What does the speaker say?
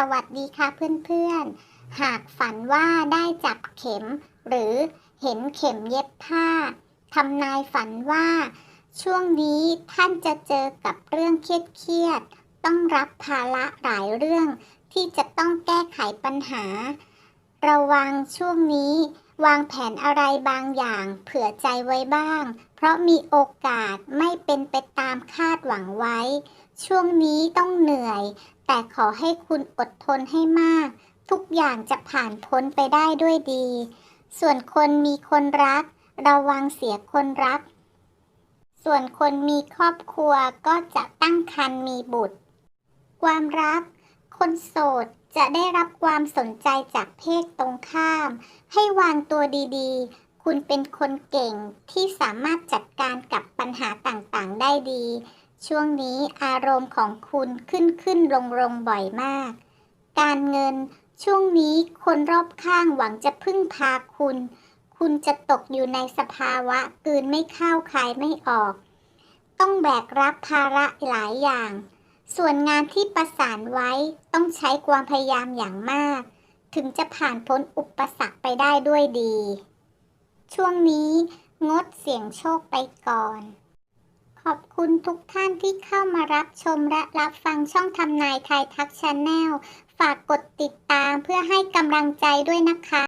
สวัสดีค่ะเพื่อนๆ หากฝันว่าได้จับเข็ม หรือเห็นเข็มเย็บผ้าทำนายฝันว่า ช่วงนี้ท่านจะเจอกับเรื่องเครียดๆต้องรับภาระหลายเรื่อง ที่จะต้องแก้ไขปัญหา ระวังช่วงนี้ วางแผนอะไรบางอย่างเผื่อใจไว้บ้าง เพราะมีโอกาสไม่เป็นไปตามคาดหวังไว้ ช่วงนี้ต้องเหนื่อย แต่ขอให้คุณอดทนให้มาก ทุกอย่างจะผ่านพ้นไปได้ด้วยดี ส่วนคนมีคนรัก ระวังเสียคนรัก ส่วนคนมีครอบครัวก็จะตั้งครรภ์มีบุตร ความรัก คนโสดจะได้รับความสนใจจากเพศตรงข้าม ให้วางตัวดีๆ คุณเป็นคนเก่งที่สามารถจัดการกับปัญหาต่างๆ ได้ดี ช่วงนี้อารมณ์ของคุณขึ้นขึ้นลงลงบ่อยมาก การเงินช่วงนี้คนรอบข้างหวังจะพึ่งพาคุณ คุณจะตกอยู่ในสภาวะกืนไม่เข้าคายไม่ออก ต้องแบกรับภาระหลายอย่าง ส่วนงานที่ประสานไว้ต้องใช้ความพยายามอย่างมาก ถึงจะผ่านพ้นอุปสรรคไปได้ด้วยดี ช่วงนี้งดเสี่ยงโชคไปก่อน คุณทุกท่านที่เข้ามารับชมและรับฟังช่องทำนายไทยทักชาแนล ฝากกดติดตามเพื่อให้กำลังใจด้วยนะคะ